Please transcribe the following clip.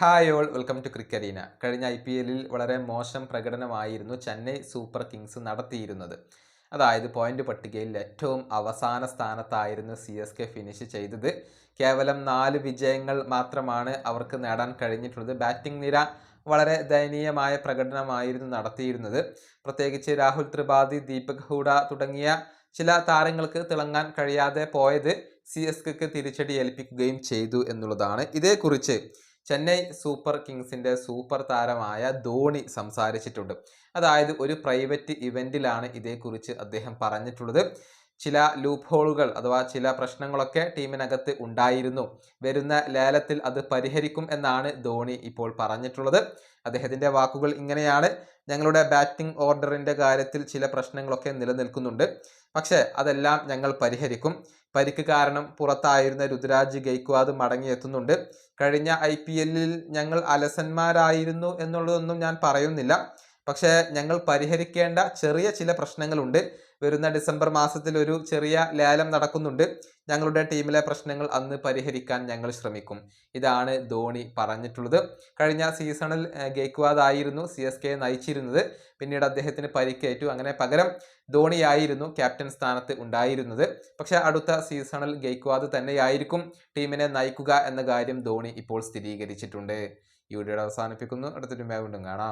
Hi all welcome to ക്രിക്കറീന കഴിഞ്ഞ I P എല്ലിൽ വളരെ മോശം പ്രകടനമായിരുന്നു ചെന്നൈ സൂപ്പർ കിങ്സ് നടത്തിയിരുന്നത്. അതായത് പോയിന്റ് പട്ടികയിൽ ഏറ്റവും അവസാന സ്ഥാനത്തായിരുന്നു സി എസ് കെ ഫിനിഷ് ചെയ്തത്. കേവലം നാല് വിജയങ്ങൾ മാത്രമാണ് അവർക്ക് നേടാൻ കഴിഞ്ഞിട്ടുള്ളത്. ബാറ്റിംഗ് നിര വളരെ ദയനീയമായ പ്രകടനമായിരുന്നു നടത്തിയിരുന്നത്. പ്രത്യേകിച്ച് രാഹുൽ ത്രിപാഠി ദീപക് ഹൂഡ തുടങ്ങിയ ചില താരങ്ങൾക്ക് തിളങ്ങാൻ കഴിയാതെ പോയത് സി എസ് കെക്ക് തിരിച്ചടി ഏൽപ്പിക്കുകയും ചെയ്തു എന്നുള്ളതാണ്. ഇതേക്കുറിച്ച് ചെന്നൈ സൂപ്പർ കിങ്സിന്റെ സൂപ്പർ താരമായ ധോണി സംസാരിച്ചിട്ടുണ്ട്. അതായത് ഒരു പ്രൈവറ്റ് ഇവന്റിലാണ് ഇതേക്കുറിച്ച് അദ്ദേഹം പറഞ്ഞിട്ടുള്ളത്. ചില ലൂപ്പ് ഹോളുകൾ അഥവാ ചില പ്രശ്നങ്ങളൊക്കെ ടീമിനകത്ത് ഉണ്ടായിരുന്നു. വരുന്ന ലേലത്തിൽ അത് പരിഹരിക്കും എന്നാണ് ധോണി ഇപ്പോൾ പറഞ്ഞിട്ടുള്ളത്. അദ്ദേഹത്തിന്റെ വാക്കുകൾ ഇങ്ങനെയാണ്. ഞങ്ങളുടെ ബാറ്റിംഗ് ഓർഡറിന്റെ കാര്യത്തിൽ ചില പ്രശ്നങ്ങളൊക്കെ നിലനിൽക്കുന്നുണ്ട്. പക്ഷേ അതെല്ലാം ഞങ്ങൾ പരിഹരിക്കും. പരിക്ക് കാരണം പുറത്തായിരുന്ന രുദ്രാജ് ഗെയ്ക്വാദ് മടങ്ങിയെത്തുന്നുണ്ട്. കഴിഞ്ഞ ഐ പി എല്ലിൽ ഞങ്ങൾ അലസന്മാരായിരുന്നു എന്നുള്ളതൊന്നും ഞാൻ പറയുന്നില്ല. പക്ഷേ ഞങ്ങൾ പരിഹരിക്കേണ്ട ചെറിയ ചില പ്രശ്നങ്ങളുണ്ട്. വരുന്ന ഡിസംബർ മാസത്തിൽ ഒരു ചെറിയ ലേലം നടക്കുന്നുണ്ട്. ഞങ്ങളുടെ ടീമിലെ പ്രശ്നങ്ങൾ അന്ന് പരിഹരിക്കാൻ ഞങ്ങൾ ശ്രമിക്കും. ഇതാണ് ധോണി പറഞ്ഞിട്ടുള്ളത്. കഴിഞ്ഞ സീസണിൽ ഗേക്വാദായിരുന്നു സി എസ് കെ നയിച്ചിരുന്നത്. പിന്നീട് അദ്ദേഹത്തിന് പരിക്കേറ്റു. അങ്ങനെ പകരം ധോണിയായിരുന്നു ക്യാപ്റ്റൻ സ്ഥാനത്ത് ഉണ്ടായിരുന്നത്. പക്ഷേ അടുത്ത സീസണിൽ ഗെയ്ക്വാദ് തന്നെയായിരിക്കും ടീമിനെ നയിക്കുക എന്ന കാര്യം ധോണി ഇപ്പോൾ സ്ഥിരീകരിച്ചിട്ടുണ്ട്. ഈ വീഡിയോ അവസാനിപ്പിക്കുന്നു. അടുത്തൊരു വീണ്ടും കാണാം.